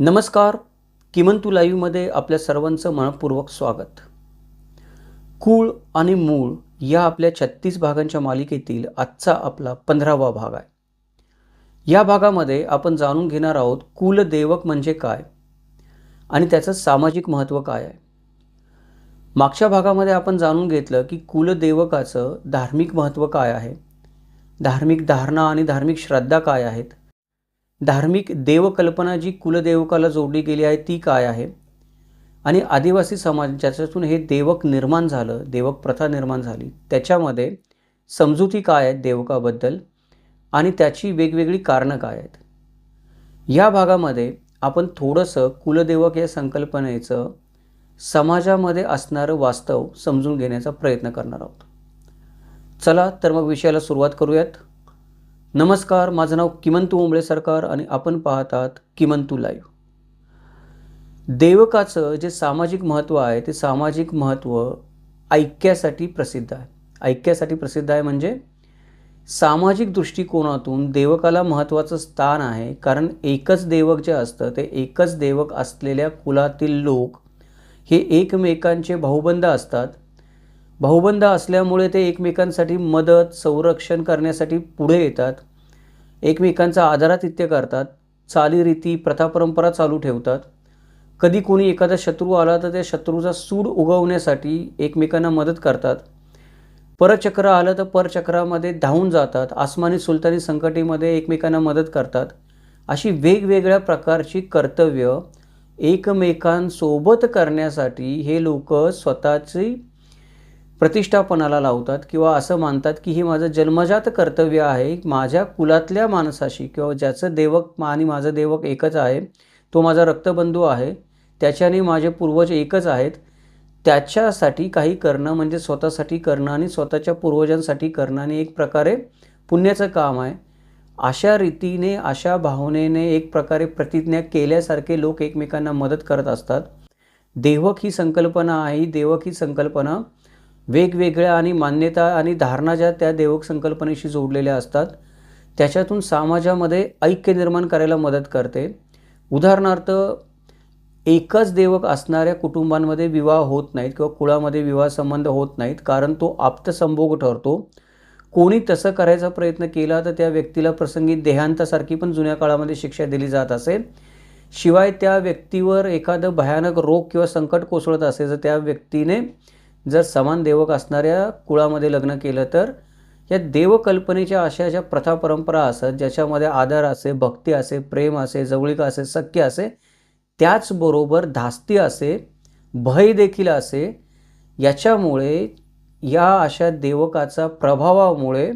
नमस्कार. किमंतू लाईव्हमध्ये आपल्या सर्वांचं मनपूर्वक स्वागत. कुळ आणि मूळ या आपल्या छत्तीस भागांच्या मालिकेतील आजचा आपला पंधरावा भाग आहे. या भागामध्ये आपण जाणून घेणार आहोत कुलदेवक म्हणजे काय आणि त्याचं सामाजिक महत्त्व काय आहे. मागच्या भागामध्ये आपण जाणून घेतलं की कुलदेवकाचं धार्मिक महत्त्व काय आहे. धार्मिक धारणा आणि धार्मिक श्रद्धा काय आहेत. धार्मिक देवकल्पना जी कुलदेवकाला जोडली गेली आहे ती काय आहे? आणि आदिवासी समाज ज्याच्यातून हे देवक निर्माण झालं देवक प्रथा निर्माण झाली त्याच्यामध्ये समजुती काय आहेत देवकाबद्दल? आणि त्याची वेगवेगळी कारणं काय आहेत? या भागामध्ये आपण थोडंसं कुलदेवक या संकल्पनेचं समाजामध्ये असणारं वास्तव समजून घेण्याचा प्रयत्न करणार आहोत. चला तर मग विषयाला सुरुवात करूयात. नमस्कार माझं नाव किमंतू उंबळे सरकार आणि आपण पाहतात किमंतू लाईव्ह. देवकाचं जे सामाजिक महत्त्व आहे ते सामाजिक महत्त्व ऐक्यासाठी प्रसिद्ध आहे. ऐक्यासाठी प्रसिद्ध आहे म्हणजे सामाजिक दृष्टिकोनातून देवकाला महत्त्वाचं स्थान आहे कारण एकच देवक जे असतं ते एकच देवक असलेल्या कुलातील लोक हे एकमेकांचे भाऊबंद असतात. भाऊबंद असल्यामुळे ते एकमेकांसाठी मदत संरक्षण करण्यासाठी पुढे येतात. एकमेकांचा आदरातिथ्य करतात. चालीरीती प्रथा परंपरा चालू ठेवतात. कधी कोणी एखादा शत्रू आला तर त्या शत्रूचा सूड उगवण्यासाठी एकमेकांना मदत करतात. परचक्र आलं तर परचक्रामध्ये धावून जातात. आसमानी सुलतानी संकटीमध्ये एकमेकांना मदत करतात. अशी वेगवेगळ्या प्रकारची कर्तव्य एकमेकांसोबत करण्यासाठी हे लोक स्वतःची प्रतिष्ठापनाला लावतात किंवा असं मानतात की हे माझं जन्मजात कर्तव्य आहे माझ्या कुलातल्या माणसाशी किंवा ज्याचं देवक आणि माझं देवक एकच आहे तो माझा रक्तबंधू आहे त्याच्याने माझे पूर्वज एकच आहेत त्याच्यासाठी काही करणं म्हणजे स्वतःसाठी करणं आणि स्वतःच्या पूर्वजांसाठी करणं आणि एक प्रकारे पुण्याचं काम आहे. अशा रीतीने अशा भावनेने एक प्रकारे प्रतिज्ञा केल्यासारखे लोक एकमेकांना मदत करत असतात. देवक ही संकल्पना आहे देवक ही संकल्पना वेगवेगळ्या आणि मान्यता आणि धारणा ज्या त्या देवक संकल्पनेशी जोडलेल्या असतात त्याच्यातून समाजामध्ये ऐक्य निर्माण करायला मदत करते. उदाहरणार्थ एकच देवक असणाऱ्या कुटुंबांमध्ये विवाह होत नाहीत किंवा कुळामध्ये विवाह संबंध होत नाहीत कारण तो आप्तसंभोग ठरतो. कोणी तसं करायचा प्रयत्न केला तर त्या व्यक्तीला प्रसंगी देहांतासारखी पण जुन्या काळामध्ये शिक्षा दिली जात असे. शिवाय त्या व्यक्तीवर एखादं भयानक रोग किंवा संकट कोसळत असे जर त्या व्यक्तीने जर समान देवक असणाऱ्या कुळामध्ये लग्न केलं तर या देवकल्पनेच्या अशा ज्या प्रथा परंपरा असत ज्याच्यामध्ये आदर असे भक्ती असे प्रेम असे जवळीक असे सख्य असे त्याचबरोबर धास्ती असे भय देखील असे याच्यामुळे या अशा देवकाचा प्रभावामुळे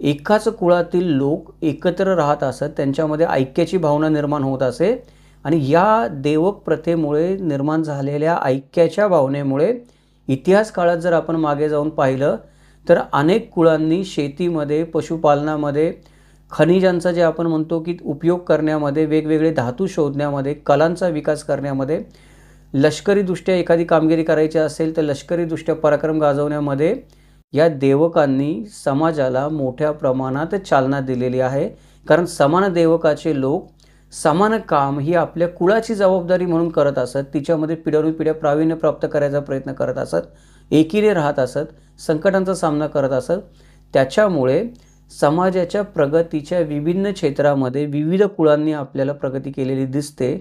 एकाच कुळातील लोक एकत्र राहत असत त्यांच्यामध्ये ऐक्याची भावना निर्माण होत असे आणि या देवक प्रथेमुळे निर्माण झालेल्या ऐक्याच्या भावनेमुळे इतिहास काळात जर आपण मागे जाऊन पाहिलं तर अनेक कुळांनी शेतीमध्ये पशुपालनामध्ये खनिजांचा जे आपण म्हणतो की उपयोग करण्यामध्ये वेगवेगळे धातू शोधण्यामध्ये कलांचा विकास करण्यामध्ये लष्करीदृष्ट्या एखादी कामगिरी करायची असेल तर लष्करीदृष्ट्या पराक्रम गाजवण्यामध्ये या देवकांनी समाजाला मोठ्या प्रमाणात चालना दिलेली आहे. कारण समान देवकाचे लोक समान काम ही आपल्या कुळाची जबाबदारी म्हणून करत असत तिच्यामध्ये पिढ्यानुपिढ्या प्रावीण्य प्राप्त करायचा प्रयत्न करत असत एकीने राहत असत संकटांचा सामना करत असत. त्याच्यामुळे समाजाच्या प्रगतीच्या विभिन्न क्षेत्रामध्ये विविध कुळांनी आपल्याला प्रगती केलेली दिसते.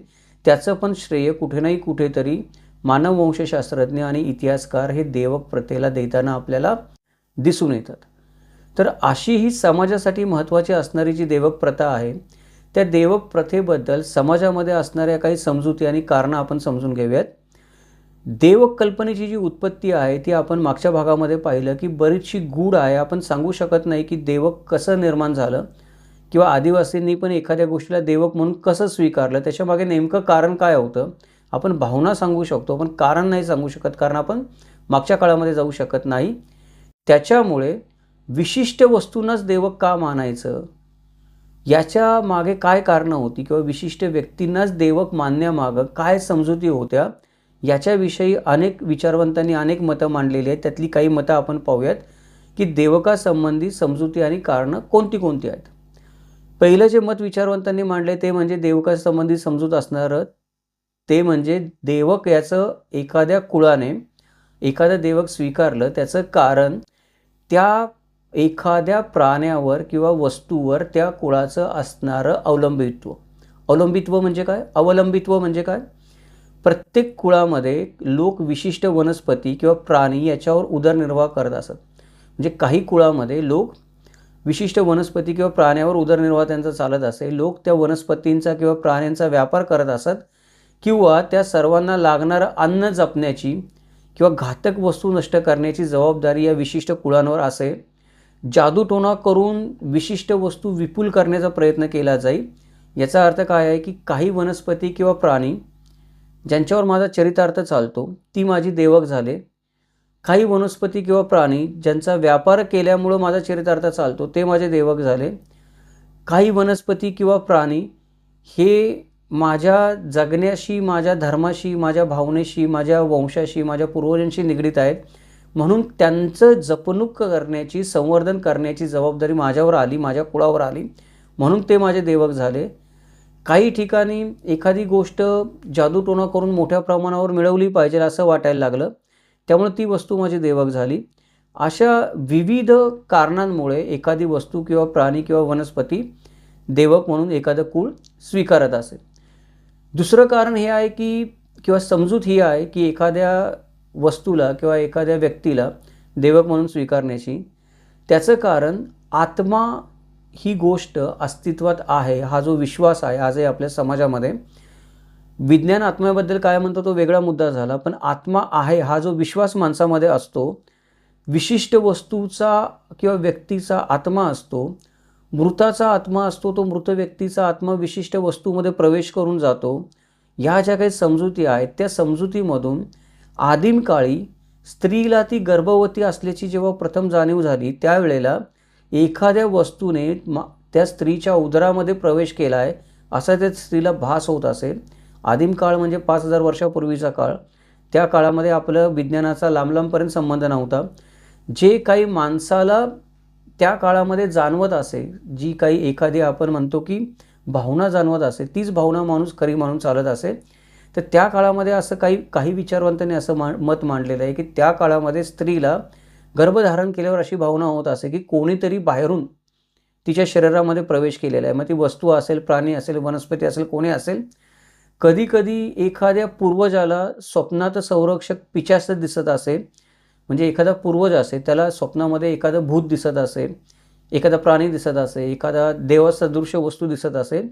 त्याचं पण श्रेय कुठे नाही कुठेतरी मानववंशशास्त्रज्ञ आणि इतिहासकार हे देवक प्रथेला देताना आपल्याला दिसून येतात. तर अशी ही समाजासाठी महत्त्वाची असणारी जी देवक प्रथा आहे त्या देवक प्रथेबद्दल समाजामध्ये असणाऱ्या काही समजुती आणि कारणं आपण समजून घेऊयात. देवक कल्पनेची जी उत्पत्ती आहे ती आपण मागच्या भागामध्ये पाहिलं की बरीचशी गूढ आहे. आपण सांगू शकत नाही की देवक कसं निर्माण झालं किंवा आदिवासींनी पण एखाद्या गोष्टीला देवक म्हणून कसं स्वीकारलं त्याच्यामागे नेमकं कारण काय होतं? आपण भावना सांगू शकतो पण कारण नाही सांगू शकत कारण आपण मागच्या काळामध्ये जाऊ शकत नाही. त्याच्यामुळे विशिष्ट वस्तूंनाच देवक का मानायचं? याच्या मागे काय कारणं होती किंवा विशिष्ट व्यक्तींनाच देवक मानण्यामागं काय समजुती होत्या याच्याविषयी अनेक विचारवंतांनी अनेक मतं मांडलेली आहेत. त्यातली काही मतं आपण पाहूयात की देवकासंबंधी समजुती आणि कारणं कोणती कोणती आहेत. पहिलं जे मत विचारवंतांनी मांडले ते म्हणजे देवकासंबंधी समजूत असणारं ते म्हणजे देवक याचं एखाद्या कुळाने एखादं देवक स्वीकारलं त्याचं कारण त्या एखाद्या प्राण्यावर किंवा वस्तूवर त्या कुळाचं असणारं अवलंबित्व. अवलंबित्व म्हणजे काय? अवलंबित्व म्हणजे काय? प्रत्येक कुळामध्ये लोक विशिष्ट वनस्पती किंवा प्राणी याच्यावर उदरनिर्वाह करत असत. म्हणजे काही कुळामध्ये लोक विशिष्ट वनस्पती किंवा प्राण्यावर उदरनिर्वाह त्यांचा चालत असे. लोक त्या वनस्पतींचा किंवा प्राण्यांचा व्यापार करत असत किंवा त्या सर्वांना लागणारं अन्न जपण्याची किंवा घातक वस्तू नष्ट करण्याची जबाबदारी या विशिष्ट कुळांवर असे. जादूटोणा करून विशिष्ट वस्तू विपुल करण्याचा प्रयत्न केला जाईल. याचा अर्थ काय आहे की काही वनस्पती किंवा प्राणी ज्यांच्यावर माझा चरितार्थ चालतो ती माझी देवक झाले. काही वनस्पती किंवा प्राणी ज्यांचा व्यापार केल्यामुळं माझा चरितार्थ चालतो ते माझे देवक झाले. काही वनस्पती किंवा प्राणी हे माझ्या जगण्याशी माझ्या धर्माशी माझ्या भावनेशी माझ्या वंशाशी माझ्या पूर्वजांशी निगडीत आहेत. म्हणून त्यांचं जपणूक करण्याची संवर्धन करण्याची जबाबदारी माझ्यावर आली माझ्या कुळावर आली. म्हणून ते माझे देवक झाले. काही ठिकाणी एखादी गोष्ट जादूटोणा करून मोठ्या प्रमाणावर मिळवली पाहिजे असं वाटायला लागलं. त्यामुळे ती वस्तू माझी देवक झाली. अशा विविध कारणांमुळे एखादी वस्तू किंवा प्राणी किंवा वनस्पती देवक म्हणून एखादं कुळ स्वीकारत असेल दुसरं कारण हे आहे की किंवा समजूत ही आहे की एखाद्या वस्तूला किंवा एखाद्या व्यक्तीला देवक म्हणून स्वीकारण्याची. त्याचं कारण आत्मा ही गोष्ट अस्तित्वात आहे हा जो विश्वास आहे आजही आपल्या समाजामध्ये. विज्ञान आत्म्याबद्दल काय म्हणतो तो वेगळा मुद्दा झाला पण आत्मा आहे हा जो विश्वास माणसामध्ये असतो विशिष्ट वस्तूचा किंवा व्यक्तीचा आत्मा असतो मृताचा आत्मा असतो तो मृत व्यक्तीचा आत्मा विशिष्ट वस्तूमध्ये प्रवेश करून जातो. ह्या ज्या काही समजुती आहेत त्या समजुतीमधून आदिम काळी स्त्रीला ती गर्भवती असल्याची जेव्हा प्रथम जाणीव झाली त्यावेळेला एखाद्या वस्तूने मा त्या स्त्रीच्या उदरामध्ये प्रवेश केला आहे असा त्या स्त्रीला भास होत असेल. आदिम काळ म्हणजे पाच हजार वर्षापूर्वीचा काळ. त्या काळामध्ये आपलं विज्ञानाचा लांब लांबपर्यंत संबंध नव्हता. जे काही माणसाला त्या काळामध्ये जाणवत असे जी काही एखादी आपण म्हणतो की भावना जाणवत असे तीच भावना माणूस खरी माणून चालत असे. तर त्या काळामध्ये असं काही काही विचारवंतांनी असं मा मत मांडलेलं आहे की त्या काळामध्ये स्त्रीला गर्भधारण केल्यावर अशी भावना होत असे की कोणीतरी बाहेरून तिच्या शरीरामध्ये प्रवेश केलेला आहे. मग ती वस्तू असेल प्राणी असेल वनस्पती असेल कोणी असेल कधीकधी एखाद्या पूर्वजाला स्वप्नात संरक्षक पिचास्त दिसत असेल म्हणजे एखादा पूर्वज असेल त्याला स्वप्नामध्ये एखादं भूत दिसत असेल एखादा प्राणी दिसत असेल एखादा देवसदृश्य वस्तू दिसत असेल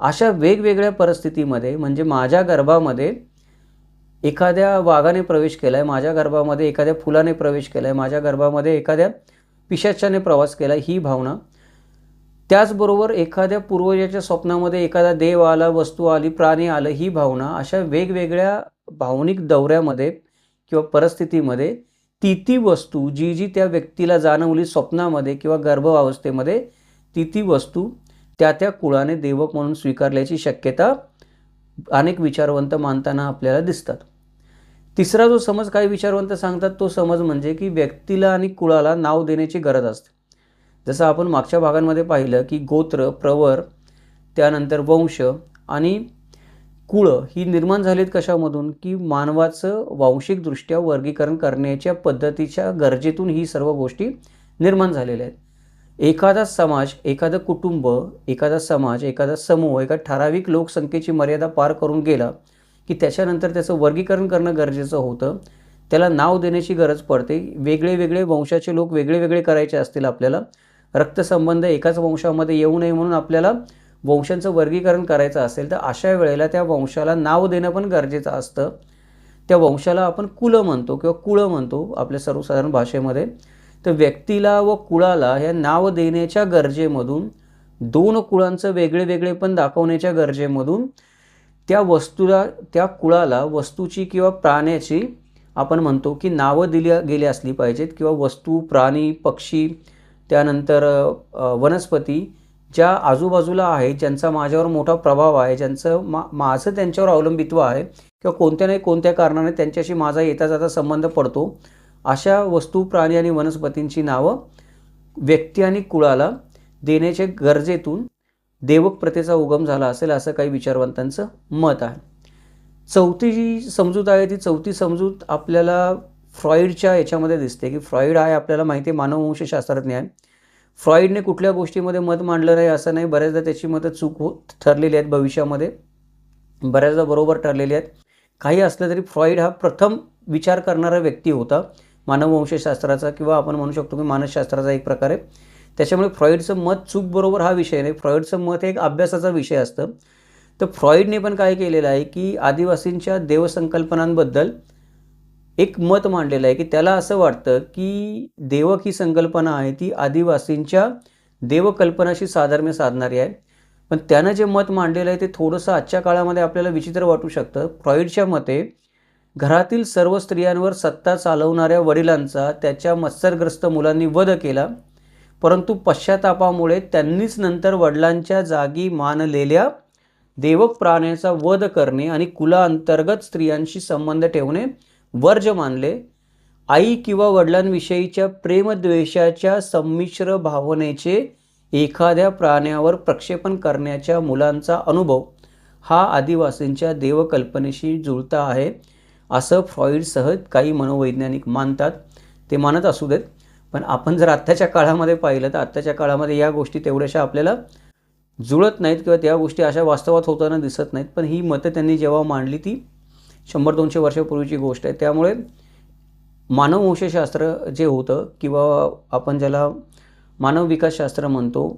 अशा वेगवेगळ्या परिस्थितीमध्ये म्हणजे माझ्या गर्भामध्ये एखाद्या वाघाने प्रवेश केला आहे माझ्या गर्भामध्ये एखाद्या फुलाने प्रवेश केला आहे माझ्या गर्भामध्ये एखाद्या पिशाच्याने प्रवास केला ही भावना. त्याचबरोबर एखाद्या पूर्वजाच्या स्वप्नामध्ये एखादा देव आला वस्तू आली प्राणी आलं ही भावना अशा वेगवेगळ्या भावनिक दौऱ्यामध्ये किंवा परिस्थितीमध्ये ती ती वस्तू जी जी त्या व्यक्तीला जाणवली स्वप्नामध्ये किंवा गर्भावस्थेमध्ये ती ती वस्तू त्या त्या कुळाने देवक म्हणून स्वीकारल्याची शक्यता अनेक विचारवंत मानताना आपल्याला दिसतात. तिसरा जो समज काही विचारवंत सांगतात तो समज म्हणजे की व्यक्तीला आणि कुळाला नाव देण्याची गरज असते. जसं आपण मागच्या भागांमध्ये पाहिलं की गोत्र प्रवर त्यानंतर वंश आणि कुळ ही निर्माण झालीत कशामधून? की मानवाचं वांशिकदृष्ट्या वर्गीकरण करण्याच्या पद्धतीच्या गरजेतून ही सर्व गोष्टी निर्माण झालेल्या आहेत. एखादा समाज एखादं कुटुंब एखादा समाज एखादा समूह एका ठराविक लोकसंख्येची मर्यादा पार करून गेला की त्याच्यानंतर त्याचं वर्गीकरण करणं गरजेचं होतं. त्याला नाव देण्याची गरज पडते. वेगळे वेगळे वंशाचे लोक वेगळे वेगळे करायचे असतील आपल्याला. रक्तसंबंध एकाच वंशामध्ये येऊ नये म्हणून आपल्याला वंशांचं वर्गीकरण करायचं असेल तर अशा वेळेला त्या वंशाला नाव देणं पण गरजेचं असतं. त्या वंशाला आपण कुलं म्हणतो किंवा कुळं म्हणतो आपल्या सर्वसाधारण भाषेमध्ये. तर व्यक्तीला व कुळाला ह्या नाव देण्याच्या गरजेमधून दोन कुळांचं वेगळे वेगळे पण दाखवण्याच्या गरजेमधून त्या वस्तूला त्या कुळाला वस्तूची किंवा प्राण्याची आपण म्हणतो की नावं दिली गेली असली पाहिजेत किंवा वस्तू प्राणी पक्षी त्यानंतर वनस्पती ज्या आजूबाजूला आहेत ज्यांचा माझ्यावर मोठा प्रभाव आहे ज्यांचं मा माझं त्यांच्यावर अवलंबित्व आहे किंवा कोणत्या नाही कोणत्या कारणाने त्यांच्याशी माझा येता जाता संबंध पडतो अशा वस्तू प्राणी आणि वनस्पतींची नावं व्यक्ती आणि कुळाला देण्याच्या गरजेतून देवक प्रथेचा उगम झाला असेल असं काही विचारवंतांचं मत आहे. चौथी जी समजूत आहे ती चौथी समजूत आपल्याला फ्रॉईडच्या याच्यामध्ये दिसते की फ्रॉईड आहे आपल्याला माहिती आहे मानववंशशास्त्रज्ञ आहे फ्रॉईडने कुठल्या गोष्टीमध्ये मत मांडलं नाही असं नाही बऱ्याचदा त्याची मतं चूक हो ठरलेली आहेत भविष्यामध्ये. बऱ्याचदा बरोबर ठरलेली आहेत. काही असलं तरी फ्रॉईड हा प्रथम विचार करणारा व्यक्ती होता. मानववंशशास्त्राचा किंवा आपण म्हणू शकतो की मानसशास्त्राचा एक प्रकार आहे. त्याच्यामुळे फ्रॉईडचं मत चूक बरोबर हा विषय नाही. फ्रॉईडचं मत हे एक अभ्यासाचा विषय असतं. तर फ्रॉईडने पण काय केलेलं आहे की आदिवासींच्या देवसंकल्पनांबद्दल एक मत मांडलेलं आहे की त्याला असं वाटतं की देवक ही संकल्पना आहे ती आदिवासींच्या देवकल्पनाशी साधर्म्य साधणारी आहे. पण त्यानं जे मत मांडलेलं आहे ते थोडंसं आजच्या काळामध्ये आपल्याला विचित्र वाटू शकतं. फ्रॉईडच्या मते घरातील सर्व स्त्रियांवर सत्ता चालवणाऱ्या वडिलांचा त्याच्या मत्सरग्रस्त मुलांनी वध केला परंतु पश्चातापामुळे त्यांनीच नंतर वडिलांच्या जागी मानलेल्या देवक प्राण्याचा वध करणे आणि कुलाअंतर्गत स्त्रियांशी संबंध ठेवणे वर्ज मानले. आई किंवा वडिलांविषयीच्या प्रेमद्वेषाच्या संमिश्र भावनेचे एखाद्या प्राण्यावर प्रक्षेपण करण्याच्या मुलांचा अनुभव हा आदिवासींच्या देवकल्पनेशी जुळता आहे. असं फ्रॉईडसह काही मनोवैज्ञानिक मानतात ते मानत असू देत. पण आपण जर आत्ताच्या काळामध्ये पाहिलं तर आत्ताच्या काळामध्ये या गोष्टी तेवढ्याशा आपल्याला जुळत नाहीत किंवा त्या गोष्टी अशा वास्तवात होताना दिसत नाहीत. पण ही मतं त्यांनी जेव्हा मांडली ती शंभर दोनशे वर्षापूर्वीची गोष्ट आहे. त्यामुळे मानववंशशास्त्र जे होतं किंवा आपण ज्याला मानव विकासशास्त्र म्हणतो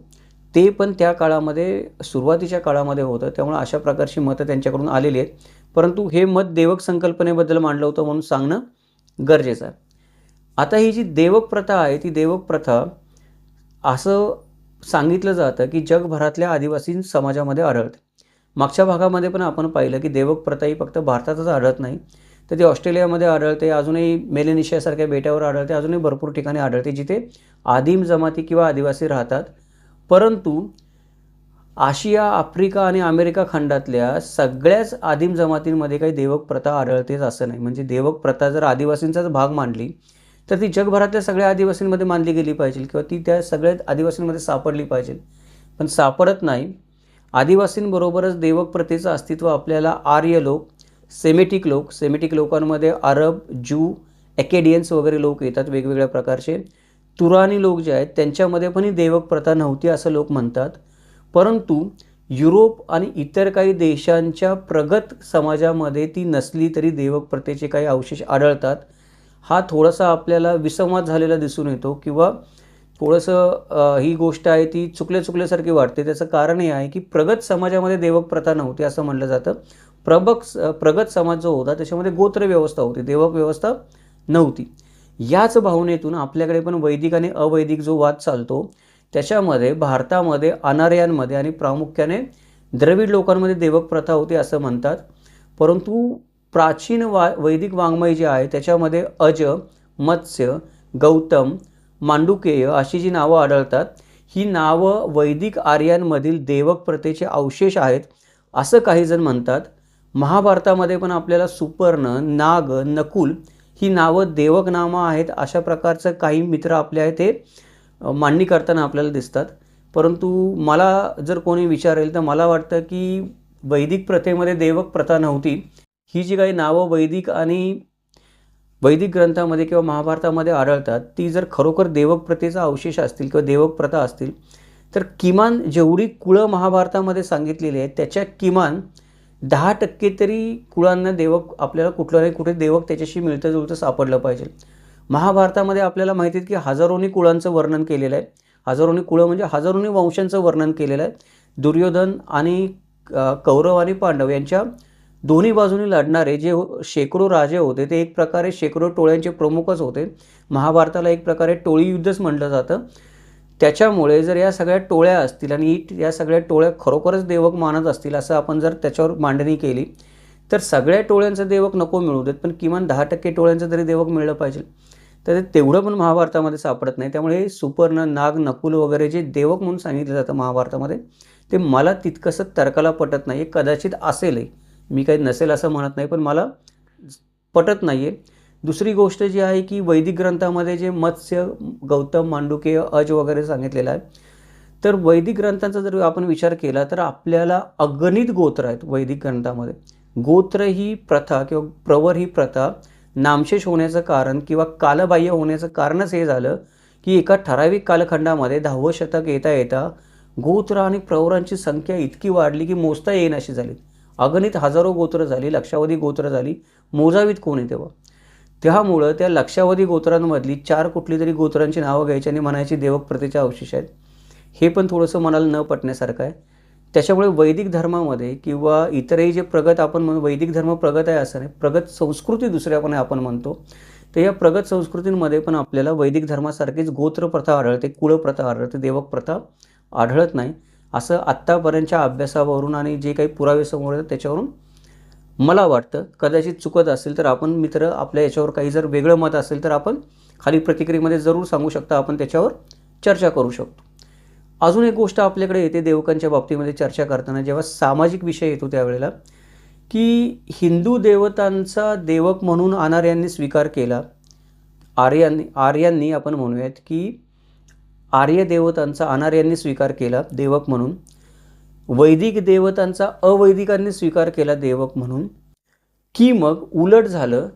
ते पण त्या काळामध्ये सुरुवातीच्या काळामध्ये होतं. त्यामुळे अशा प्रकारची मतं त्यांच्याकडून आलेली आहेत. परंतु हे मत देवक संकल्पनेबद्दल मांडलं होतं म्हणून सांगणं गरजेचं आहे. आता ही जी देवक प्रथा आहे ती देवक प्रथा असं सांगितलं जातं की जगभरातल्या आदिवासी समाजामध्ये आढळते. मागच्या भागामध्ये पण आपण पाहिलं की देवक प्रथा ही फक्त भारतातच आढळत नाही. तर ती ऑस्ट्रेलियामध्ये आढळते अजूनही मेलेनिशियासारख्या बेटावर आढळते अजूनही भरपूर ठिकाणी आढळते जिथे आदिम जमाती किंवा आदिवासी राहतात. परंतु आशिया आफ्रिका आणि अमेरिका खंडातल्या सगळ्याच आदिम जमातींमध्ये काही देवक प्रथा आढळतेच असं नाही. म्हणजे देवक प्रथा जर आदिवासींचाच भाग मांडली तर ती जगभरातल्या सगळ्या आदिवासींमध्ये मानली गेली पाहिजे किंवा ती त्या सगळ्या आदिवासींमध्ये सापडली पाहिजे. पण सापडत नाही. आदिवासींबरोबरच देवक प्रथेचं अस्तित्व आपल्याला आर्य लोक सेमेटिक लोक सेमेटिक लोकांमध्ये अरब जू ॲकेडियन्स वगैरे लोक येतात वेगवेगळ्या प्रकारचे. तुरानी लोक जे आहेत त्यांच्यामध्ये पण ही देवक प्रथा नव्हती असं लोक म्हणतात. परंतु युरोप आणि इतर काही देशांच्या प्रगत समाजामध्ये ती नसली तरी देवक प्रथेचे काही अवशेष आढळतात. हा थोडासा आपल्याला विसंवाद झालेला दिसून येतो किंवा थोडंसं ही गोष्ट आहे ती चुकल्या चुकल्यासारखी वाटते. त्याचं कारण हे आहे की प्रगत समाजामध्ये देवक प्रथा नव्हती असं म्हटलं जातं. प्रबक प्रगत समाज जो होता त्याच्यामध्ये गोत्र व्यवस्था होती. देवक व्यवस्था नव्हती. याच भावनेतून आपल्याकडे पण वैदिक आणि अवैदिक जो वाद चालतो त्याच्यामध्ये भारतामध्ये अनार्यांमध्ये आणि प्रामुख्याने द्रविड लोकांमध्ये देवक प्रथा होती असं म्हणतात. परंतु प्राचीन वा वैदिक वाङ्मय जे आहे त्याच्यामध्ये अज मत्स्य गौतम मांडुकेय अशी जी नावं आढळतात ही नावं वैदिक आर्यांमधील देवक प्रथेचे अवशेष आहेत असं काही जण म्हणतात. महाभारतामध्ये पण आपल्याला सुपर्ण नाग नकुल ही नावं देवक नामं आहेत अशा प्रकारचं काही मित्र आपले आहे ते मांडणी करताना आपल्याला दिसतात. परंतु मला जर कोणी विचारेल तर मला वाटतं की वैदिक प्रथेमध्ये देवक प्रथा नव्हती. ही जी काही नावं वैदिक आणि वैदिक ग्रंथामध्ये किंवा महाभारतामध्ये आढळतात ती जर खरोखर देवक प्रथेचा अवशेष असतील किंवा देवक प्रथा असतील तर किमान जेवढी कुळं महाभारतामध्ये सांगितलेली आहेत त्याच्या किमान दहा टक्के तरी कुळांना देवक आपल्याला कुठलं नाही कुठे देवक त्याच्याशी मिळतं जुळतं सापडलं पाहिजे. महाभारतामध्ये आपल्याला माहिती आहे की हजारोनी कुळांचं वर्णन केलेलं आहे. हजारोनी कुळं म्हणजे हजारोनी वंशांचं वर्णन केलेलं आहे. दुर्योधन आणि कौरव आणि पांडव यांच्या दोन्ही बाजूनी लढणारे जे हो, शेकडो राजे होते ते एक प्रकारे शेकडो टोळ्यांचे प्रमुखच होते. महाभारताला एक प्रकारे टोळी युद्धच म्हटलं जातं. त्याच्यामुळे जर या सगळ्या टोळ्या असतील आणि या सगळ्या टोळ्या खरोखरच देवक मानत असतील असं आपण जर त्याच्यावर मांडणी केली तर सगळ्या टोळ्यांचं देवक नको मिळू देत पण किमान दहा टक्के टोळ्यांचं तरी देवक मिळलं पाहिजे. तर ते तेवढं पण महाभारतामध्ये सापडत नाही. त्यामुळे सुपर्ण नाग नकुल वगैरे जे देवक म्हणून सांगितलं जातं महाभारतामध्ये ते मला तितकंसं तर्काला पटत नाही कदाचित असेलही. मी काही नसेल असं म्हणत नाही पण मला पटत नाही आहे दुसरी गोष्ट जी आहे की वैदिक ग्रंथामध्ये जे मत्स्य गौतम मांडुकेय अज वगैरे सांगितलेलं आहे तर वैदिक ग्रंथांचा जर आपण विचार केला तर आपल्याला अगणित गोत्र आहेत वैदिक ग्रंथामध्ये. गोत्र ही प्रथा किंवा प्रवर ही प्रथा नामशेष होण्याचं कारण किंवा कालबाह्य होण्याचं कारणच हे झालं की एका ठराविक कालखंडामध्ये दहावं शतक येता येता गोत्र आणि प्रवरांची संख्या इतकी वाढली की मोजता येईन अशी झाली. अगणित हजारो गोत्र झाली लक्षावधी गोत्र झाली मोजावीत कोण आहे तेव्हा? त्यामुळं त्या लक्षावधी गोत्रांमधली चार कुठली तरी गोत्रांची नावं घ्यायची आणि म्हणायची देवक अवशेष आहेत. हे पण थोडंसं मनाला न पटण्यासारखं आहे. त्याच्यामुळे वैदिक धर्मामध्ये किंवा इतरही जे प्रगत आपण म्हणू वैदिक धर्म प्रगत आहे असं नाही प्रगत संस्कृती दुसऱ्यापणे आपण म्हणतो तर या प्रगत संस्कृतींमध्ये पण आपल्याला वैदिक धर्मासारखीच गोत्र प्रथा आढळते कुळप्रथा आढळते देवक प्रथा आढळत नाही. असं आत्तापर्यंतच्या अभ्यासावरून आणि जे काही पुरावे समोर येतात त्याच्यावरून मला वाटतं कदाचित चुकत असेल तर आपण मित्र आपल्या याच्यावर काही जर वेगळं मत असेल तर आपण खाली प्रतिक्रियेमध्ये जरूर सांगू शकता आपण त्याच्यावर चर्चा करू शकतो. अजून एक गोष्ट आपल्याकडे येते देवकांच्या बाबतीमध्ये चर्चा करताना जेव्हा सामाजिक विषय येतो त्यावेळेला की हिंदू देवतांचा देवक म्हणून आर्यांनी स्वीकार केला. आर्यांनी आर्यांनी आपण म्हणूयात की आर्य देवतांचा अनार्यांनी स्वीकार केला देवक म्हणून. वैदिक देवतांचा अवैदिकांनी स्वीकार केला देवक म्हणून की मग उलट झालं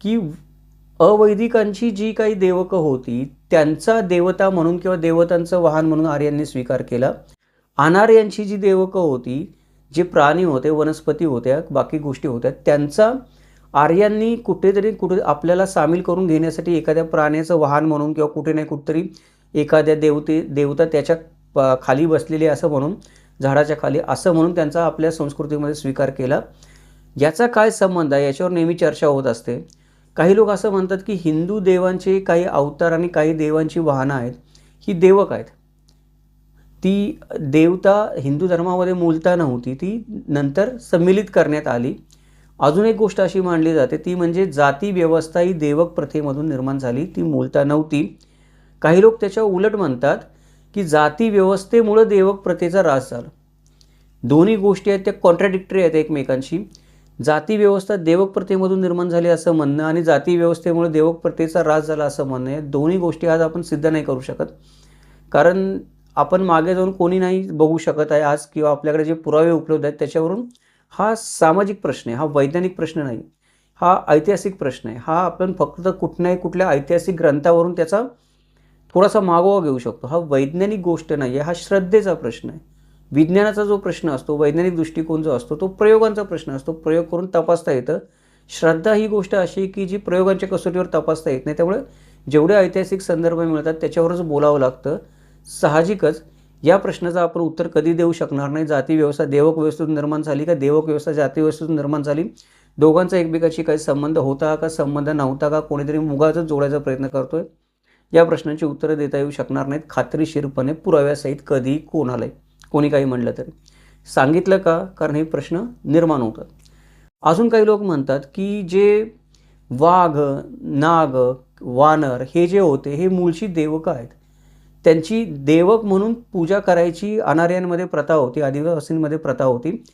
की अवैदिकांची जी काही देवकं होती त्यांचा देवता म्हणून किंवा देवतांचं वाहन म्हणून आर्यांनी स्वीकार केला. अनार्यांची जी देवकं होती जे प्राणी होते वनस्पती होत्या बाकी गोष्टी होत्या त्यांचा आर्यांनी कुठेतरी कुठे आपल्याला सामील करून घेण्यासाठी एखाद्या प्राण्याचं वाहन म्हणून किंवा कुठे नाही कुठेतरी एखाद्या देवते देवता त्याच्या प- खाली बसलेली असं म्हणून झाडाच्या खाली असं म्हणून त्यांचा आपल्या संस्कृतीमध्ये स्वीकार केला. याचा काय संबंध आहे? याच्यावर नेहमी चर्चा होत असते. काही लोक असं म्हणतात की हिंदू देवांचे काही अवतार आणि काही देवांची वाहनं आहेत. ही देवक आहेत. ती देवता हिंदू धर्मामध्ये मूलता नव्हती. ती नंतर सम्मिलित करण्यात आली. अजून एक गोष्ट अशी मानली जाते. ती म्हणजे जाती व्यवस्था ही देवक प्रथेमधून निर्माण झाली. ती मूलता नव्हती. काही लोक त्याच्या उलट म्हणतात की जाती व्यवस्थेमुळं देवक प्रथेचा ऱ्हास झाला. दोन्ही गोष्टी आहेत त्या कॉन्ट्रॅडिक्टरी आहेत एकमेकांशी. जाती व्यवस्था देवक प्रथेमधून निर्माण झाली असं म्हणणं आणि जाती व्यवस्थेमुळे देवक प्रथेचा ऱ्हास झाला असं म्हणणं आहे दोन्ही गोष्टी आज आपण सिद्ध नाही करू शकत. कारण आपण मागे जाऊन कोणी नाही बघू शकत आहे आज किंवा आपल्याकडे जे पुरावे उपलब्ध आहेत त्याच्यावरून हा सामाजिक प्रश्न आहे हा वैज्ञानिक प्रश्न नाही हा ऐतिहासिक प्रश्न आहे. हा आपण फक्त कुठल्याही कुठल्या ऐतिहासिक ग्रंथावरून त्याचा थोडासा मागोवा घेऊ शकतो. हा वैज्ञानिक गोष्ट नाही आहे हा श्रद्धेचा प्रश्न आहे. विज्ञानाचा जो प्रश्न असतो वैज्ञानिक दृष्टिकोन जो असतो तो प्रयोगांचा प्रश्न असतो. प्रयोग करून तपासता येतं. श्रद्धा ही गोष्ट अशी की जी प्रयोगांच्या कसोटीवर तपासता येत नाही. त्यामुळे जेवढे ऐतिहासिक संदर्भ मिळतात त्याच्यावरच बोलावं लागतं. साहजिकच या प्रश्नाचं आपण उत्तर कधी देऊ शकणार नाही. जाती व्यवस्था देवक व्यवस्थेतून निर्माण झाली का देवक व्यवस्था जाती व्यवस्थेतून निर्माण झाली? दोघांचा एकमेकाशी काही संबंध होता का संबंध नव्हता का? कोणीतरी मुगाचंच जोडायचा प्रयत्न करतोय. या प्रश्नांची उत्तरं देता येऊ शकणार नाहीत. खात्रीशीरपणे पुराव्यासहित कधी कोणालाही कोणी काही म्हणलं तरी. सांगितलं का? कारण हे प्रश्न निर्माण होतात. अजून काही लोक म्हणतात की जे वाघ नाग वानर हे जे होते हे मूळची देवकं आहेत. त्यांची देवक म्हणून पूजा करायची अनार्यांमध्ये प्रथा होती आदिवासींमध्ये प्रथा होती.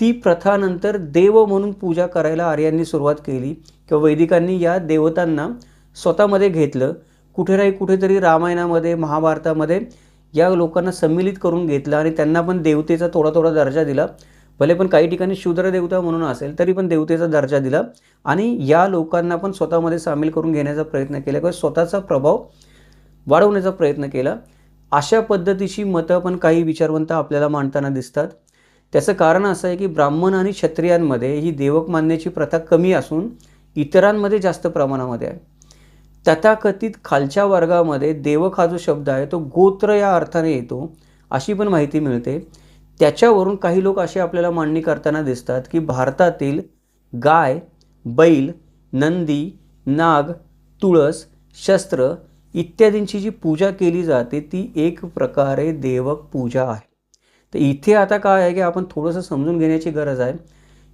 ती प्रथा नंतर देव म्हणून पूजा करायला आर्यांनी सुरुवात केली किंवा वैदिकांनी या देवतांना स्वतःमध्ये घेतलं. कुठे नाही कुठेतरी रामायणामध्ये महाभारतामध्ये या लोकांना सम्मिलित करून घेतलं आणि त्यांना पण देवतेचा थोडा थोडा दर्जा दिला. भले पण काही ठिकाणी शूद्र देवता म्हणून असेल तरी पण देवतेचा दर्जा दिला आणि या लोकांना पण स्वतःमध्ये सामील करून घेण्याचा प्रयत्न केला. किंवा स्वतःचा प्रभाव वाढवण्याचा प्रयत्न केला. अशा पद्धतीची मतं पण काही विचारवंत आपल्याला मांडताना दिसतात. त्याचं कारण असं आहे की ब्राह्मण आणि क्षत्रियांमध्ये ही देवक मानण्याची प्रथा कमी असून इतरांमध्ये जास्त प्रमाणामध्ये आहे. तथाकथित खालच्या वर्गामध्ये देवक हा जो शब्द आहे तो गोत्र या अर्थाने येतो अशी पण माहिती मिळते. त्याच्यावरून काही लोक असे आपल्याला मांडणी करताना दिसतात की भारतातील गाय बैल नंदी नाग तुळस शस्त्र इत्यादींची जी पूजा केली जाते ती एक प्रकारे देवक पूजा आहे. तर इथे आता काय आहे की आपण थोडंसं समजून घेण्याची गरज आहे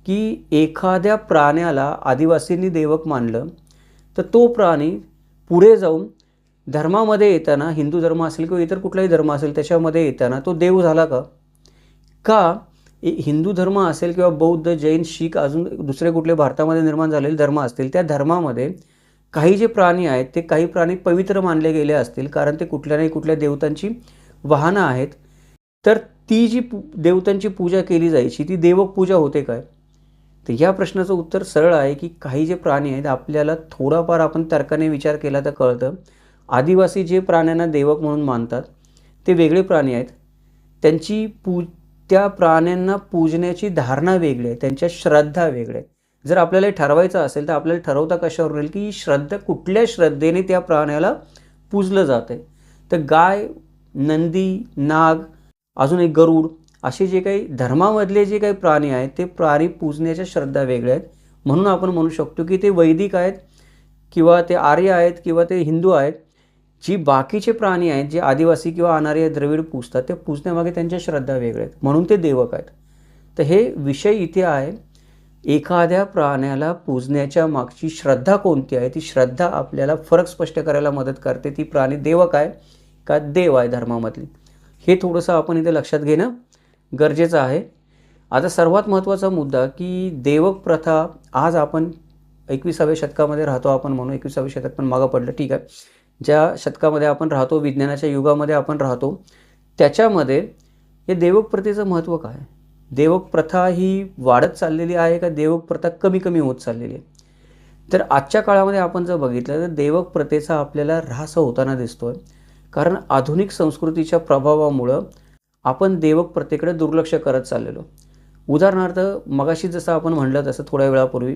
की एखाद्या प्राण्याला आदिवासींनी देवक मानलं तर तो प्राणी पुढे जाऊन धर्मामध्ये येताना हिंदू धर्म असेल किंवा इतर कुठलाही धर्म असेल त्याच्यामध्ये येताना तो देव झाला का? का ए- हिंदू धर्म असेल किंवा बौद्ध जैन शीख अजून दुसरे कुठले भारतामध्ये निर्माण झालेले धर्म असतील त्या धर्मामध्ये काही जे प्राणी आहेत ते काही प्राणी पवित्र मानले गेले असतील कारण ते कुठल्या नाही कुठल्या देवतांची वाहनं आहेत. तर ती जी पू देवतांची पूजा केली जायची ती देवक पूजा होते काय? तर या प्रश्नाचं उत्तर सरळ आहे की काही जे प्राणी आहेत आपल्याला थोडाफार आपण तर्काने विचार केला तर कळतं. आदिवासी जे प्राण्यांना देवक म्हणून मानतात ते वेगळे प्राणी आहेत. त्यांची पू त्या प्राण्यांना पूजण्याची धारणा वेगळी आहे त्यांच्या श्रद्धा वेगळ्या आहेत. जर आपल्याला ठरवायचं असेल तर आपल्याला ठरवता कशावर होईल की श्रद्धा कुठल्या श्रद्धेने त्या प्राण्याला पूजलं जातं आहे तर गाय नंदी नाग अजून एक गरुड असे जे काही धर्मामधले जे काही प्राणी आहेत ते प्राणी पूजण्याच्या श्रद्धा वेगळ्या आहेत. म्हणून आपण म्हणू शकतो की ते वैदिक आहेत किंवा ते आर्य आहेत किंवा ते हिंदू आहेत. जी बाकीचे प्राणी आहेत जे आदिवासी किंवा अनार्य द्रविड पूजतात ते पूजण्यामागे त्यांच्या श्रद्धा वेगळ्या आहेत. म्हणून ते देवक आहेत. तर हे विषय इथे आहे. एखाद्या प्राण्याला पूजण्याच्या मागची श्रद्धा कोणती आहे? ती श्रद्धा आपल्याला फरक स्पष्ट करायला मदत करते. ती प्राणी देवक आहे का देव आहे धर्मामधली? हे थोडंसं आपण इथे लक्षात घेणं गरजेचं आहे. आता सर्वात महत्त्वाचा मुद्दा की देवक प्रथा आज आपण एकविसाव्या शतकामध्ये राहतो आपण म्हणू एकविसाव्या शतक पण मागं पडलं ठीक आहे. ज्या शतकामध्ये आपण राहतो विज्ञानाच्या युगामध्ये आपण राहतो त्याच्यामध्ये हे देवक प्रथेचं महत्त्व काय देवक प्रथा ही वाढत चाललेली आहे का देवक प्रथा कमी कमी होत चाललेली आहे? तर आजच्या काळामध्ये आपण जर बघितलं तर देवक प्रथेचा आपल्याला ऱ्हास होताना दिसतोय. कारण आधुनिक संस्कृतीच्या प्रभावामुळं आपण देवक प्रथेकडे दुर्लक्ष करत चाललेलो. उदाहरणार्थ मगाशी जसं आपण म्हणलं तसं थोड्या वेळापूर्वी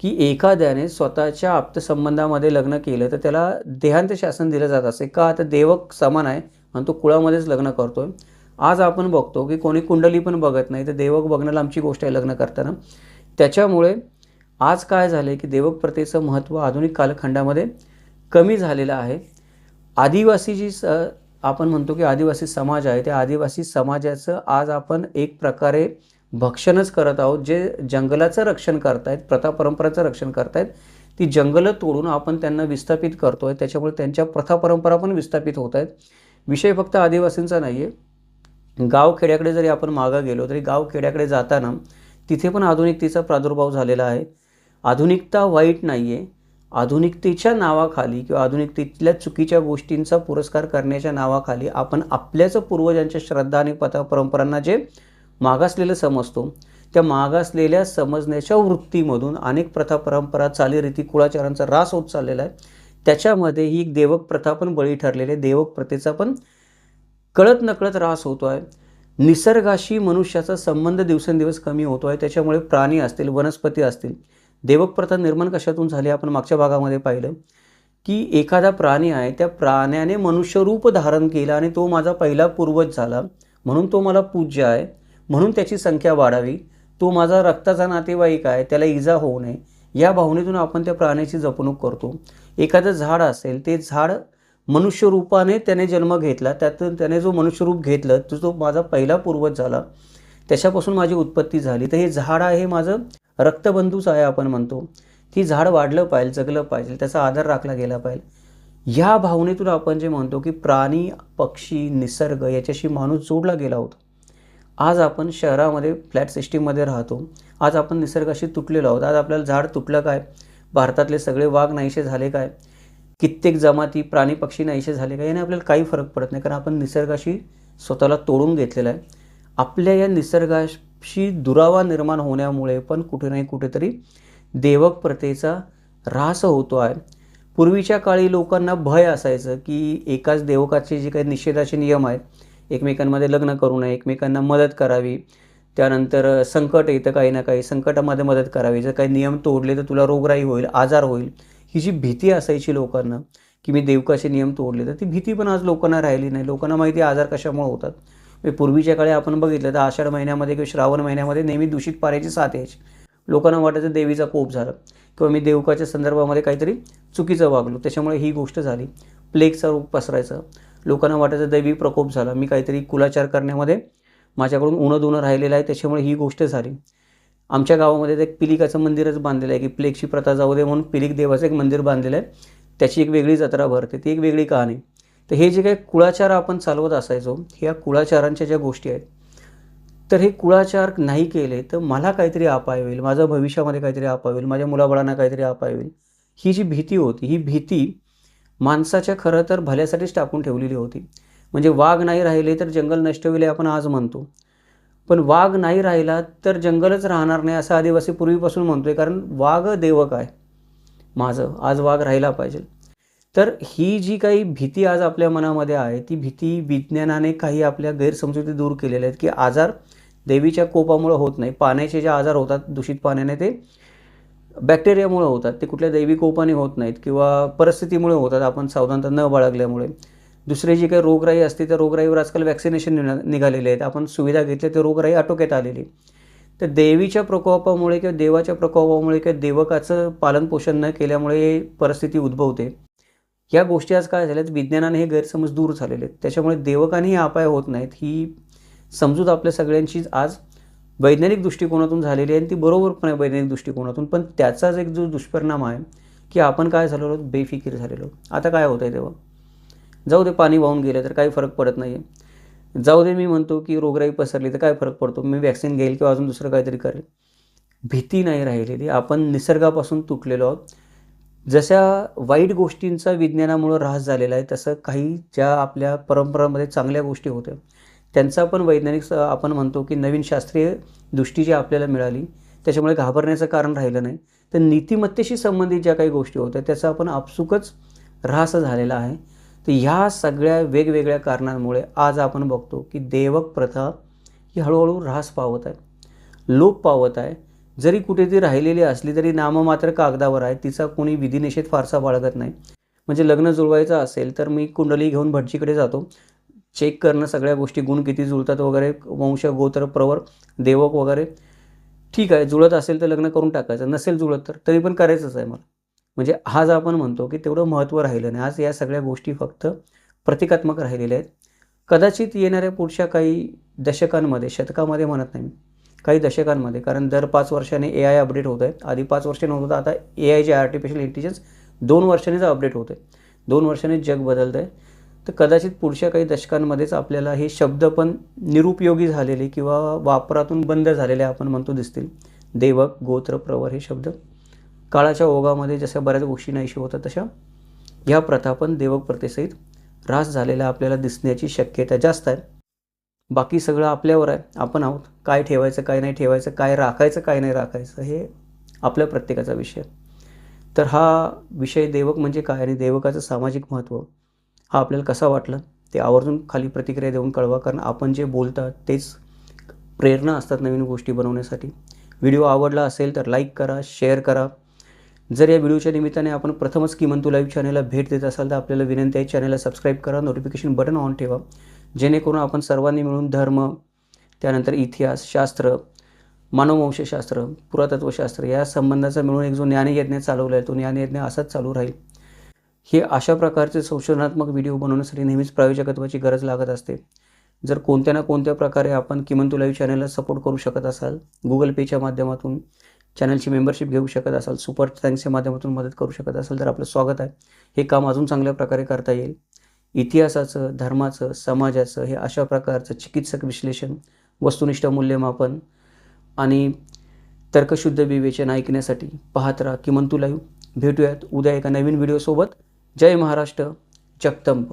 की एखाद्याने स्वतःच्या आप्तसंबंधामध्ये लग्न केलं तर त्याला देहांत शासन दिलं जात असे. का? आता देवक समान आहे आणि तो कुळामध्येच लग्न करतोय. आज आपण बघतो की कोणी कुंडली पण बघत नाही तर देवक बघण्याला आमची गोष्ट आहे लग्न करताना. त्याच्यामुळे आज काय झालं की देवक प्रथेचं महत्त्व आधुनिक कालखंडामध्ये कमी झालेलं आहे. आदिवासी जी स आपण म्हणतो की आदिवासी समाज आहे. त्या आदिवासी समाजाचं आज आपण एक प्रकारे भक्षणच करत आहोत. जे जंगलाचं रक्षण करतायत प्रथा परंपराचं रक्षण करतायत ती जंगलं तोडून आपण त्यांना विस्थापित करतो आहे त्याच्यामुळे त्यांच्या प्रथा परंपरा पण विस्थापित होत आहेत विषय फक्त आदिवासींचा नाही आहे गाव खेड्याकडे जरी आपण मागं गेलो तरी गाव खेड्याकडे जाताना तिथे पण आधुनिकतेचा प्रादुर्भाव झालेला आहे. आधुनिकता वाईट नाही आहे आधुनिकतेच्या नावाखाली किंवा आधुनिकतेतल्या चुकीच्या गोष्टींचा पुरस्कार करण्याच्या नावाखाली आपण आपल्याच पूर्वजांच्या श्रद्धा आणि पथा परंपरांना जे मागासलेलं समजतो त्या मागासलेल्या समजण्याच्या वृत्तीमधून अनेक प्रथा परंपरा चालीरीती कुळाचारांचा रास होत चाललेला आहे. त्याच्यामध्ये ही एक देवक प्रथा पण बळी ठरलेली आहे. देवक प्रथेचा पण कळत नकळत रास होतो आहे. निसर्गाशी मनुष्याचा संबंध दिवसेंदिवस कमी होतो आहे. त्याच्यामुळे प्राणी असतील वनस्पती असतील देवक प्रथा निर्माण कशातून झाली आपण मागच्या भागामध्ये पाहिलं की एखादा प्राणी आहे त्या प्राण्याने मनुष्यरूप धारण केलं आणि तो माझा पहिला पूर्वज झाला म्हणून तो मला पूज्य आहे म्हणून त्याची संख्या वाढावी तो माझा रक्ताचा नातेवाईक आहे त्याला इजा होऊ नये या भावनेतून आपण त्या प्राण्याची जपणूक करतो. एखादं झाड असेल ते झाड मनुष्यरूपाने त्याने जन्म घेतला त्यातून त्याने जो मनुष्यरूप घेतलं तो तो माझा पहिला पूर्वज झाला त्याच्यापासून माझी उत्पत्ती झाली. तर हे झाड आहे माझं रक्तबंधूच आहे आपण म्हणतो. ती झाड वाढलं पाहिजे जगलं पाहिजे त्याचा आदर राखला गेला पाहिजे. ह्या भावनेतून आपण जे म्हणतो की प्राणी पक्षी निसर्ग याच्याशी माणूस जोडला गेला होता. आज आपण शहरामध्ये फ्लॅट सिस्टीममध्ये राहतो. आज आपण निसर्गाशी तुटलेलो आहोत. आज आपल्याला झाड तुटलं काय? भारतातले सगळे वाघ नाहीसे झाले काय? कित्येक जमाती प्राणी पक्षी नाहीसे झाले काय? याने आपल्याला काही फरक पडत नाही. कारण आपण निसर्गाशी स्वतःला तोडून घेतलेला आहे. आपल्या या निसर्गाशी दुरावा निर्माण होण्यामुळे पण कुठे नाही कुठेतरी देवक प्रथेचा ऱ्हास होतो आहे. पूर्वीच्या काळी लोकांना भय असायचं की एकाच देवकाचे जे काही निषेधाचे नियम आहेत एकमेकांमध्ये लग्न करू नये एकमेकांना मदत करावी त्यानंतर संकट येतं काही ना काही संकटामध्ये मदत करावी जर काही नियम तोडले तर तुला रोगराई होईल आजार होईल. ही जी भीती असायची लोकांना की मी देवकाचे नियम तोडले तर ती भीती पण आज लोकांना राहिली नाही. लोकांना माहिती आजार कशामुळे होतात. म्हणजे पूर्वीच्या काळी आपण बघितलं तर आषाढ महिन्यामध्ये किंवा श्रावण महिन्यामध्ये नेहमी दूषित पाण्याची साथ यायची. लोकांना वाटायचं देवीचा कोप झाला किंवा मी देवकाच्या संदर्भामध्ये काहीतरी चुकीचं वागलो त्याच्यामुळे ही गोष्ट झाली. प्लेगचा रोग पसरायचा. लोकांना वाटायचं दैवी प्रकोप झाला. मी काहीतरी कुलाचार करण्यामध्ये माझ्याकडून उणं दुणं राहिलेलं आहे त्याच्यामुळे ही गोष्ट झाली. आमच्या गावामध्ये एक पिलिकाचं मंदिरच बांधलेलं आहे की प्लेगची प्रथा जाऊ दे म्हणून पिलिक देवाचं एक मंदिर बांधलेलं आहे. त्याची एक वेगळी जत्रा भरते. ती एक वेगळी कहाणी. तर हे जे काही कुळाचार आपण चालवत असायचो ह्या कुळाचारांच्या ज्या गोष्टी आहेत तर हे कुळाचार नाही केले तर मला काहीतरी अपाय होईल माझं भविष्यामध्ये काहीतरी अपाय होईल माझ्या मुलाबाळांना काहीतरी अपाय होईल. ही जी भीती होती ही भीती माणसाच्या खरं तर भल्यासाठीच टाकून ठेवलेली होती. म्हणजे वाघ नाही राहिले तर जंगल नष्ट होईल आपण आज म्हणतो. पण वाघ नाही राहिला तर जंगलच राहणार नाही असं आदिवासी पूर्वीपासून म्हणतोय कारण वाघ देवक आहे. माझं आज वाघ राहिला पाहिजे. तर ही जी काही भीती आज आपल्या मनामध्ये आहे ती भीती विज्ञानाने काही आपल्या गैरसमजुती दूर केलेल्या आहेत की आजार देवीच्या कोपामुळे होत नाही. पाण्याचे जे आजार होतात दूषित पाण्याने ते बॅक्टेरियामुळे होतात. ते कुठल्या दैवी कोपाने होत नाहीत किंवा परिस्थितीमुळे होतात आपण सावधानता न बाळगल्यामुळे. दुसरे जी काही रोगराई असते त्या रोगराईवर आजकाल वॅक्सिनेशन निघालेले आहेत. आपण सुविधा घेतल्या तर रोगराई आटोक्यात आलेली. तर देवीच्या प्रकोपामुळे किंवा देवाच्या प्रकोपामुळे किंवा देवकाचं पालनपोषण न केल्यामुळे परिस्थिती उद्भवते. या गोष्टी आज काय झाल्यात? विज्ञानाने हे गैरसमज दूर झालेले आहेत. त्याच्यामुळे देवकानेही अपाय होत नाहीत. ही समजूत आपल्या सगळ्यांचीच आज वैज्ञानिक दृष्टिकोनातून झालेली आहे आणि ती बरोबर पण आहे वैज्ञानिक दृष्टिकोनातून. पण त्याचाच एक जो दुष्परिणाम आहे की आपण काय झालेलो आहोत? बेफिकीर झालेलो आता काय होतं आहे तेव्हा? जाऊ दे पाणी वाहून गेलं तर काही फरक पडत नाही आहे जाऊ दे मी म्हणतो की रोगराई पसरली तर काय फरक पडतो? मी वॅक्सिन घेईल किंवा अजून दुसरं काहीतरी करेल. भीती नाही राहिलेली. आपण निसर्गापासून तुटलेलो आहोत. जशा वाईट गोष्टींचा विज्ञानामुळं ऱ्हास झालेला आहे तसं काही ज्या आपल्या परंपरामध्ये चांगल्या गोष्टी होत्या त्यांचा पण वैज्ञानिक आपण म्हणतो की नवीन शास्त्रीय दृष्टी जी आपल्याला मिळाली त्याच्यामुळे घाबरण्याचं कारण राहिलं नाही. तर नीतिमत्तेशी संबंधित ज्या काही गोष्टी होत्या त्याचा आपण आपसुकच ऱ्हास झालेला आहे. तर ह्या सगळ्या वेगवेगळ्या कारणांमुळे आज आपण बघतो की देवक प्रथा ही हळूहळू ऱ्हास पावत आहे लोप पावत आहे. जरी कुठे ती राहिलेली असली तरी नाममात्र कागदावर आहे. तिचा कोणी विधिनिषेध फारसा बाळगत नाही. म्हणजे लग्न जुळवायचं असेल तर मी कुंडली घेऊन भटजीकडे जातो. चेक करणं सगळ्या गोष्टी गुण किती जुळतात वगैरे वंश गोत्र प्रवर देवक वगैरे. ठीक आहे जुळत असेल तर लग्न करून टाकायचं. नसेल जुळत तर तरी पण करायचंच आहे मला. म्हणजे आज आपण म्हणतो की तेवढं महत्त्व राहिलं नाही. आज या सगळ्या गोष्टी फक्त प्रतिकात्मक राहिलेल्या आहेत. कदाचित येणाऱ्या पुढच्या काही दशकांमध्ये शतकामध्ये म्हणत नाही काही दशकांमध्ये कारण दर पाच वर्षाने ए आय अपडेट होत आहे आधी पाच वर्षाने होत होतं आता ए आय जे आर्टिफिशियल इंटेलिजन्स दोन वर्षांनीच अपडेट होत आहे दोन वर्षाने जग बदलतं आहे तर कदाचित पुढच्या काही दशकांमध्येच आपल्याला हे शब्द पण निरुपयोगी झालेले किंवा वापरातून बंद झालेले आपण म्हणतो दिसतील. देवक गोत्र प्रवर हे शब्द. काळाच्या ओघामध्ये जशा बऱ्याच गोष्टी नाहीशी होतात तशा ह्या प्रथा पण देवक प्रथेसहित ऱ्हास झालेल्या आपल्याला दिसण्याची शक्यता जास्त आहे. बाकी सगळं आपल्यावर आहे. आपण आहोत. काय ठेवायचं काय नाही ठेवायचं काय राखायचं काय नाही राखायचं हे आपल्या प्रत्येकाचा विषय. तर हा विषय देवक म्हणजे काय आणि देवकाचं सामाजिक महत्त्व हा आपल्याला कसा वाटला ते आवर्जून खाली प्रतिक्रिया देऊन कळवा. कारण आपण जे बोलतात तेच प्रेरणा असतात नवीन गोष्टी बनवण्यासाठी. व्हिडिओ आवडला असेल तर लाईक करा शेअर करा. जर या व्हिडिओच्या निमित्ताने आपण प्रथमच किमंतू लाईव्ह चॅनलला भेट देत असाल तर आपल्याला विनंती आहे चॅनलला सबस्क्राईब करा नोटिफिकेशन बटन ऑन ठेवा. जेणेकरून आपण सर्वांनी मिळून धर्म त्यानंतर इतिहास शास्त्र मानववंशशास्त्र पुरातत्वशास्त्र या संबंधाचा मिळून एक जो ज्ञानयज्ञ चालवला आहे तो ज्ञानयज्ञ असाच चालू राहील. हे अशा प्रकारचे संशोधनात्मक व्हिडिओ बनवण्यासाठी नेहमीच प्रायोजकत्वाची गरज लागत असते. जर कोणत्या ना कोणत्या प्रकारे आपण किमंतू लाईव्ह चॅनलला सपोर्ट करू शकत असाल गुगल पेच्या माध्यमातून चॅनलची मेंबरशिप घेऊ शकत असाल सुपर थँक्सच्या माध्यमातून मदत करू शकत असाल तर आपलं स्वागत आहे. हे काम अजून चांगल्या प्रकारे करता येईल. इतिहासाचं धर्माचं समाजाचं हे अशा प्रकारचं चिकित्सक विश्लेषण वस्तुनिष्ठ मूल्यमापन आणि तर्कशुद्ध विवेचन ऐकण्यासाठी पाहत राहा किमंतू लाईव्ह. भेटूयात उद्या एका नवीन व्हिडिओसोबत. जय महाराष्ट्र जगदंब.